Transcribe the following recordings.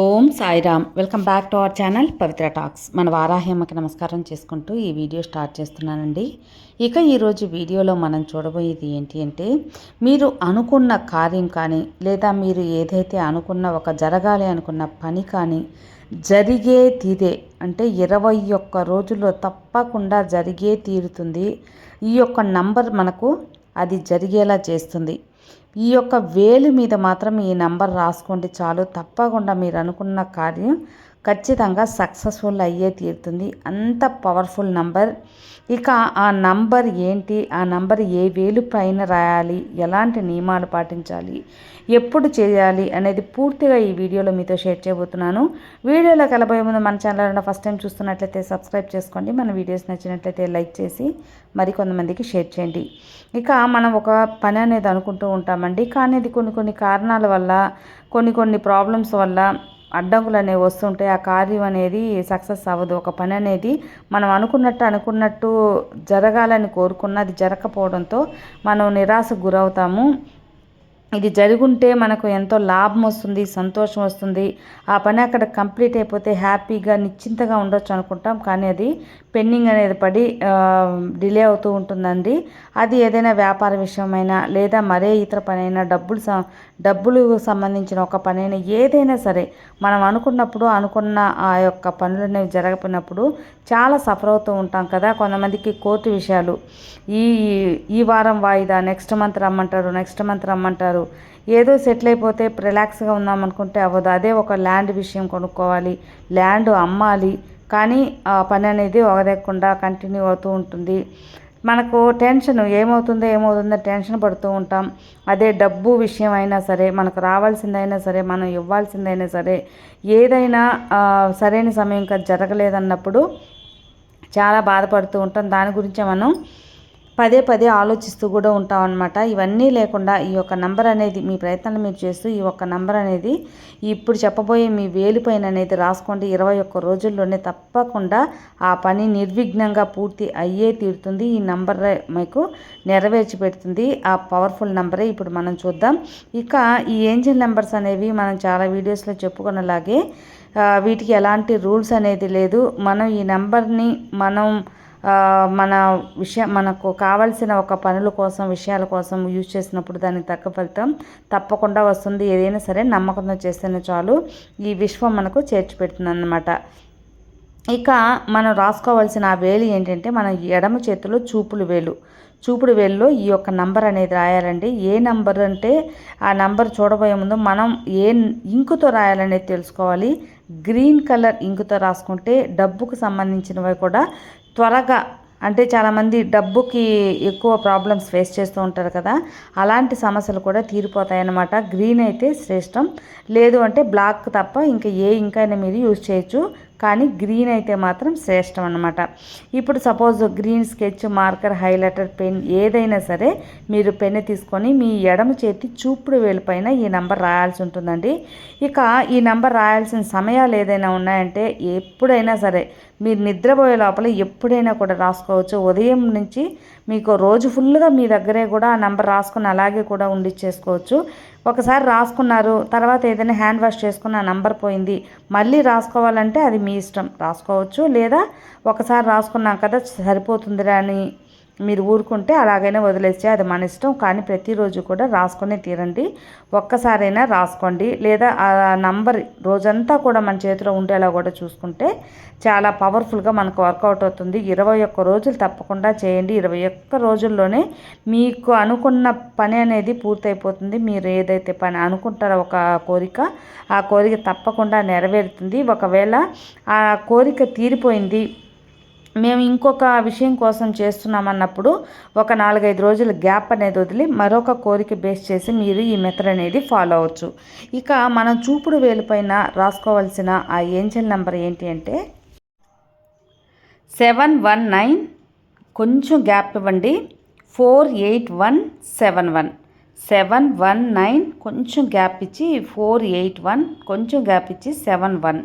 Om Sairam. Welcome back to our channel Pavitra talks. మన వారాహ్యమ్మకి నమస్కారం చేసుకుంటూ ఈ వీడియో స్టార్ట్ చేస్తున్నానండి. ఇక ఈరోజు వీడియోలో మనం చూడబోయేది ఏంటి అంటే మీరు అనుకున్న కార్యం కానీ లేదా మీరు ఏదైతే అనుకున్న ఒక జరగాలి అనుకున్న పని కానీ జరిగే తీరే అంటే ఇరవై ఒక్క రోజుల్లో తప్పకుండా జరిగే తీరుతుంది. ఈ యొక్క నంబర్ మనకు అది జరిగేలా చేస్తుంది. ఈ యొక్క వేలు మీద మాత్రం ఈ నంబర్ రాసుకోండి చాలు. తప్పకుండా మీరు అనుకున్న కార్యం ఖచ్చితంగా సక్సెస్ఫుల్ అయ్యే తీరుతుంది. అంత పవర్ఫుల్ నంబర్. ఇక ఆ నంబర్ ఏంటి? ఆ నంబర్ ఏ వేలు పైన రాయాలి? ఎలాంటి నియమాలు పాటించాలి? ఎప్పుడు చేయాలి? అనేది పూర్తిగా ఈ వీడియోలో మీతో షేర్ చేయబోతున్నాను. వీడియోలో కలబోయే ముందు మన ఛానల్ ఫస్ట్ టైం చూస్తున్నట్లయితే సబ్స్క్రైబ్ చేసుకోండి. మన వీడియోస్ నచ్చినట్లయితే లైక్ చేసి మరికొంతమందికి షేర్ చేయండి. ఇక మనం ఒక పని అనేది అనుకుంటూ ఉంటామండి. కానీ ఇది కొన్ని కొన్ని కారణాల వల్ల కొన్ని కొన్ని ప్రాబ్లమ్స్ వల్ల అడ్డంకులు అనేవి వస్తుంటాయి. ఆ కార్యం అనేది సక్సెస్ అవ్వదు. ఒక పని అనేది మనం అనుకున్నట్టు అనుకున్నట్టు జరగాలని కోరుకున్న అది జరగకపోవడంతో మనం నిరాశకు గురవుతాము. ఇది జరుగుంటే మనకు ఎంతో లాభం వస్తుంది సంతోషం వస్తుంది. ఆ పని అక్కడ కంప్లీట్ అయిపోతే హ్యాపీగా నిశ్చింతగా ఉండొచ్చు అనుకుంటాం. కానీ అది పెండింగ్ అనేది పడి డిలే అవుతూ ఉంటుందండి. అది ఏదైనా వ్యాపార విషయమైనా లేదా మరే ఇతర పనైనా డబ్బులు డబ్బులు సంబంధించిన ఒక పనైనా ఏదైనా సరే మనం అనుకున్నప్పుడు అనుకున్న ఆ యొక్క పనులు అనేవి జరగపోయినప్పుడు చాలా సఫర్ అవుతూ ఉంటాం కదా. కొంతమందికి కోర్టు విషయాలు. ఈ ఈ వారం వాయిదా నెక్స్ట్ మంత్ రమ్మంటారు నెక్స్ట్ మంత్ రమ్మంటారు. ఏదో సెటిల్ అయిపోతే రిలాక్స్గా ఉందాం అనుకుంటే అవ్వదు. అదే ఒక ల్యాండ్ విషయం కొనుక్కోవాలి. ల్యాండ్ అమ్మాలి. కానీ ఆ పని అనేది ఒకదెక్కకుండా కంటిన్యూ అవుతూ ఉంటుంది. మనకు టెన్షన్ ఏమవుతుందో ఏమవుతుందో టెన్షన్ పడుతూ ఉంటాం. అదే డబ్బు విషయం అయినా సరే మనకు రావాల్సిందైనా సరే మనం ఇవ్వాల్సిందైనా సరే ఏదైనా సరైన సమయం జరగలేదన్నప్పుడు చాలా బాధపడుతూ ఉంటాం. దాని గురించి మనం పదే పదే ఆలోచిస్తూ కూడా ఉంటాం అనమాట ఇవన్నీ లేకుండా ఈ యొక్క నంబర్ అనేది మీ ప్రయత్నాలు మీరు చేస్తూ ఈ ఒక్క నంబర్ అనేది ఇప్పుడు చెప్పబోయే మీ వేలిపైన అనేది రాసుకోండి. ఇరవై ఒక్క రోజుల్లోనే తప్పకుండా ఆ పని నిర్విఘ్నంగా పూర్తి అయ్యే తీరుతుంది. ఈ నంబర్ మీకు నెరవేర్చి పెడుతుంది. ఆ పవర్ఫుల్ నంబరే ఇప్పుడు మనం చూద్దాం. ఇక ఈ ఏంజిల్ నెంబర్స్ అనేవి మనం చాలా వీడియోస్లో చెప్పుకున్నలాగే వీటికి ఎలాంటి రూల్స్ అనేది లేదు. మనం ఈ నెంబర్ని మనం మన విషయం మనకు కావాల్సిన ఒక పనుల కోసం విషయాల కోసం యూజ్ చేసినప్పుడు దానికి తగ్గ ఫలితం తప్పకుండా వస్తుంది. ఏదైనా సరే నమ్మకంతో చేస్తేనే చాలు. ఈ విశ్వం మనకు చేర్చిపెడుతుంది అన్నమాట ఇక మనం రాసుకోవాల్సిన ఆ వేలు ఏంటంటే మన ఎడమ చేతిలో చూపులు వేలు. చూపుడు వేలులో ఈ యొక్క నంబర్ అనేది రాయాలండి. ఏ నంబర్ అంటే ఆ నంబర్ చూడబోయే ముందు మనం ఏ ఇంకుతో రాయాలనేది తెలుసుకోవాలి. గ్రీన్ కలర్ ఇంకుతో రాసుకుంటే డబ్బుకు సంబంధించినవి కూడా త్వరగా అంటే చాలామంది డబ్బుకి ఎక్కువ ప్రాబ్లమ్స్ ఫేస్ చేస్తూ ఉంటారు కదా అలాంటి సమస్యలు కూడా తీరిపోతాయి అన్నమాట గ్రీన్ అయితే శ్రేష్టం లేదు అంటే బ్లాక్ తప్ప ఇంకా ఏ ఇంకైనా మీరు యూజ్ చేయొచ్చు కానీ గ్రీన్ అయితే మాత్రం శ్రేష్టం అనమాట ఇప్పుడు suppose green sketch marker highlighter pen ఏదైనా సరే మీరు పెన్ తీసుకొని మీ ఎడమ చేతి చూపుడు వేలుపైన ఈ నంబర్ రాయాల్సి ఉంటుందండి. ఇక ఈ నంబర్ రాయాల్సిన సమయాలు ఏదైనా ఉన్నాయంటే ఎప్పుడైనా సరే మీరు నిద్రపోయే లోపల ఎప్పుడైనా కూడా రాసుకోవచ్చు. ఉదయం నుంచి మీకు రోజు ఫుల్గా మీ దగ్గరే కూడా ఆ నెంబర్ రాసుకుని అలాగే కూడా ఉండిచ్చేసుకోవచ్చు. ఒకసారి రాసుకున్నారు తర్వాత ఏదైనా హ్యాండ్ వాష్ చేసుకున్న ఆ నెంబర్ పోయింది. మళ్ళీ రాసుకోవాలంటే అది మీ ఇష్టం. రాసుకోవచ్చు లేదా ఒకసారి రాసుకున్నాం కదా సరిపోతుందిరా అని మీరు ఊరుకుంటే అలాగైనా వదిలేస్తే అది మన ఇష్టం. కానీ ప్రతిరోజు కూడా రాసుకొని తీరండి. ఒక్కసారైనా రాసుకోండి. లేదా ఆ నంబర్ రోజంతా కూడా మన చేతిలో ఉండేలా కూడా చూసుకుంటే చాలా పవర్ఫుల్గా మనకు వర్కౌట్ అవుతుంది. ఇరవై ఒక్క రోజులు తప్పకుండా చేయండి. ఇరవై ఒక్క రోజుల్లోనే మీకు అనుకున్న పని అనేది పూర్తయిపోతుంది. మీరు ఏదైతే పని అనుకుంటారో ఒక కోరిక ఆ కోరిక తప్పకుండా నెరవేరుతుంది. ఒకవేళ ఆ కోరిక తీరిపోయింది మేము ఇంకొక విషయం కోసం చేస్తున్నామన్నప్పుడు ఒక నాలుగైదు రోజులు గ్యాప్ అనేది వదిలి మరొక కోరిక బేస్ చేసి మీరు ఈ మెథడ్ అనేది ఫాలో అవ్వచ్చు. ఇక మనం చూపుడు వేలుపైన రాసుకోవాల్సిన ఆ ఏంజల్ నెంబర్ ఏంటి అంటే సెవెన్ వన్ నైన్ కొంచెం గ్యాప్ ఇవ్వండి. Four eight one seven one seven one nine కొంచెం గ్యాప్ ఇచ్చి ఫోర్ ఎయిట్ వన్ కొంచెం గ్యాప్ ఇచ్చి seven one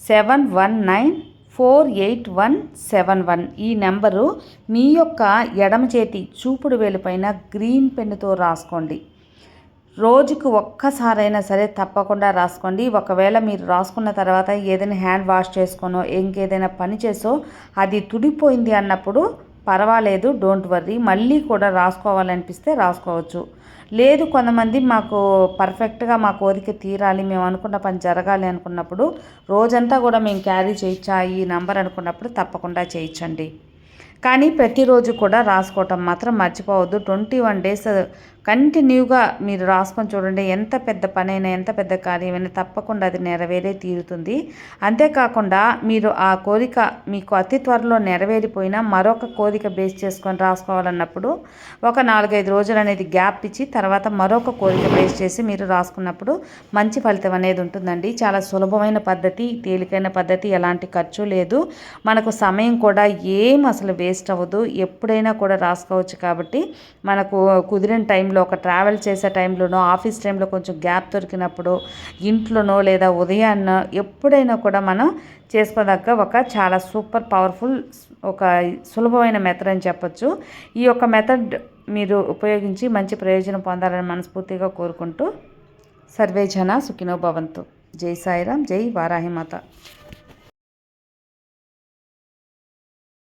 seven one nine four eight one seven one. ఈ నెంబరు మీ యొక్క ఎడమ చేతి చూపుడు వేలుపైన గ్రీన్ పెన్నుతో రాసుకోండి. రోజుకు ఒక్కసారైనా సరే తప్పకుండా రాసుకోండి. ఒకవేళ మీరు రాసుకున్న తర్వాత ఏదైనా హ్యాండ్ వాష్ చేసుకోనో ఇంకేదైనా పని చేసో అది తుడిపోయింది అన్నప్పుడు పర్వాలేదు డోంట్ వర్రీ. మళ్ళీ కూడా రాసుకోవాలనిపిస్తే రాసుకోవచ్చు. లేదు కొంతమంది మాకు పర్ఫెక్ట్గా మా కోరిక తీరాలి మేము అనుకున్న పని జరగాలి అనుకున్నప్పుడు రోజంతా కూడా మేము క్యారీ చేయొచ్చా ఈ నంబర్ అనుకున్నప్పుడు తప్పకుండా చేయించండి. కానీ ప్రతిరోజు కూడా రాసుకోవటం మాత్రం మర్చిపోవద్దు. ట్వంటీ వన్ డేస్ కంటిన్యూగా మీరు రాసుకొని చూడండి. ఎంత పెద్ద పనైనా ఎంత పెద్ద కార్యమైనా తప్పకుండా అది నెరవేరే తీరుతుంది. అంతేకాకుండా మీరు ఆ కోరిక మీకు అతి త్వరలో నెరవేరిపోయినా మరొక కోరిక బేస్ చేసుకొని రాసుకోవాలన్నప్పుడు ఒక నాలుగైదు రోజులు అనేది గ్యాప్ ఇచ్చి తర్వాత మరొక కోరిక బేస్ చేసి మీరు రాసుకున్నప్పుడు మంచి ఫలితం అనేది ఉంటుందండి. చాలా సులభమైన పద్ధతి తేలికైన పద్ధతి ఎలాంటి ఖర్చు లేదు. మనకు సమయం కూడా ఏం అసలు వేస్ట్ వేస్ట్ అవ్వదు. ఎప్పుడైనా కూడా రాసుకోవచ్చు కాబట్టి మనకు కుదిరిన టైంలో ఒక ట్రావెల్ చేసే టైంలోనో ఆఫీస్ టైంలో కొంచెం గ్యాప్ దొరికినప్పుడు ఇంట్లోనో లేదా ఉదయాన్న ఎప్పుడైనా కూడా మనం చేసుకోదగ్గ ఒక చాలా సూపర్ పవర్ఫుల్ ఒక సులభమైన మెథడ్ అని చెప్పొచ్చు. ఈ యొక్క మెథడ్ మీరు ఉపయోగించి మంచి ప్రయోజనం పొందాలని మనస్ఫూర్తిగా కోరుకుంటూ సర్వే జన సుఖినో భవంతు. జై సాయిరామ్ జై వారాహిమాత.